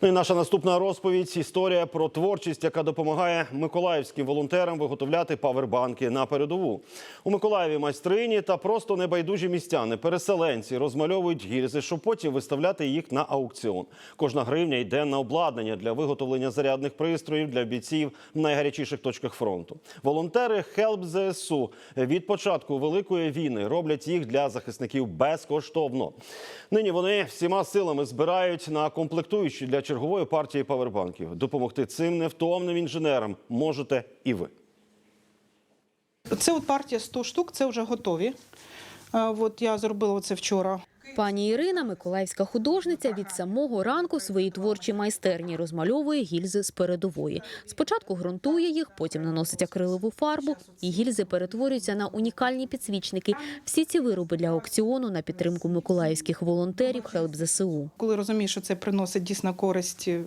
Ну і наша наступна розповідь історія про творчість, яка допомагає миколаївським волонтерам виготовляти павербанки на передову. У Миколаєві майстрині та просто небайдужі містяни, переселенці розмальовують гільзи, щоб потім виставляти їх на аукціон. Кожна гривня йде на обладнання для виготовлення зарядних пристроїв для бійців в найгарячіших точках фронту. Волонтери Help ЗСУ від початку великої війни роблять їх для захисників безкоштовно. Нині вони всіма силами збирають на комплектуючі для чергової партії павербанків. Допомогти цим невтомним інженерам можете і ви. Це от партія 100 штук, це вже готові. От я зробила це вчора. Пані Ірина, миколаївська художниця, від самого ранку свої творчі майстерні розмальовує гільзи з передової. Спочатку ґрунтує їх, потім наносить акрилову фарбу, і гільзи перетворюються на унікальні підсвічники. Всі ці вироби для аукціону на підтримку миколаївських волонтерів Хелп ЗСУ. Коли розумієш, що це приносить дійсно користь е,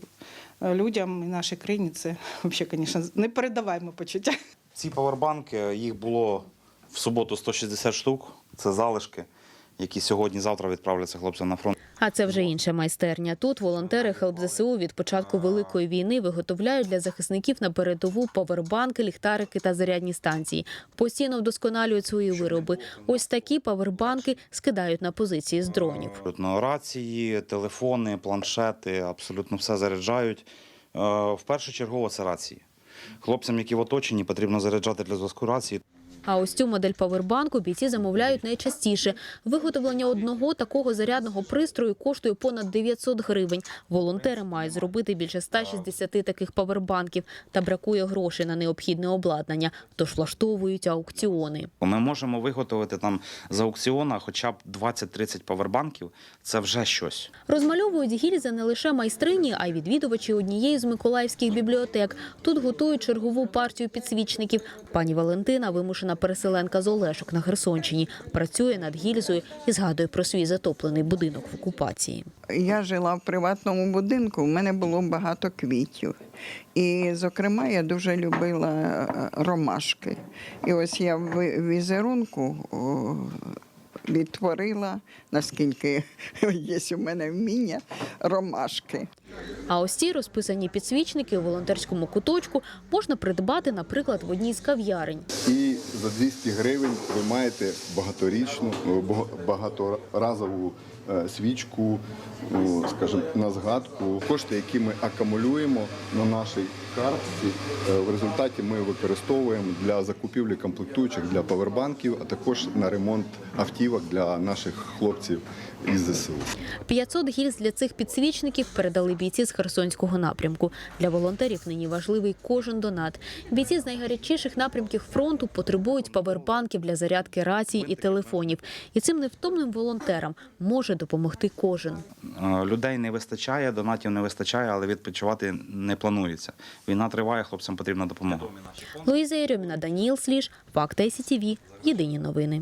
людям і нашій країні, це взагалі, звісно, непередаваємо почуття. Ці павербанки, їх було в суботу 160 штук. Це залишки, які сьогодні-завтра відправляться хлопцям на фронт. А це вже інша майстерня. Тут волонтери Хелп ЗСУ від початку великої війни виготовляють для захисників на передову павербанки, ліхтарики та зарядні станції. Постійно вдосконалюють свої вироби. Ось такі павербанки скидають на позиції з дронів. Рації, телефони, планшети, абсолютно все заряджають. Е, В першу чергу це рації. Хлопцям, які в оточенні, потрібно заряджати для зв'язку рації. А ось цю модель павербанку бійці замовляють найчастіше. Виготовлення одного такого зарядного пристрою коштує понад 900 гривень. Волонтери мають зробити більше 160 таких павербанків. Та бракує грошей на необхідне обладнання, тож влаштовують аукціони. Ми можемо виготовити там з аукціона хоча б 20-30 павербанків. Це вже щось. Розмальовують гільзи не лише майстрині, а й відвідувачі однієї з миколаївських бібліотек. Тут готують чергову партію підсвічників. Пані Валентина, вимушена переселенка з Олешок на Херсонщині, працює над гільзою і згадує про свій затоплений будинок в окупації. Я жила в приватному будинку, в мене було багато квітів. І, зокрема, я дуже любила е, ромашки. І ось я в візерунку відтворила, наскільки є у мене вміння, ромашки. А ось ці розписані підсвічники у волонтерському куточку можна придбати, наприклад, в одній з кав'ярень. І за 200 гривень ви маєте багаторічну, е, багаторазову е, свічку, ну, скажімо, на згадку. Кошти, які ми акумулюємо на нашій картці, е, в результаті ми використовуємо для закупівлі комплектуючих для павербанків, а також на ремонт автівок для наших хлопців із ЗСУ. 500 гільз для цих підсвічників передали бійці з Херсонського напрямку. Для волонтерів нині важливий кожен донат. Бійці з найгарячіших напрямків фронту потребують павербанків для зарядки рацій і телефонів. І цим невтомним волонтерам може допомогти кожен. Е, Людей не вистачає, донатів не вистачає, але відпочивати не планується. Війна триває, хлопцям потрібна допомога. Луїза Єрьоміна, Даніїл Сліж, Факти СІТІВІ. Єдині новини.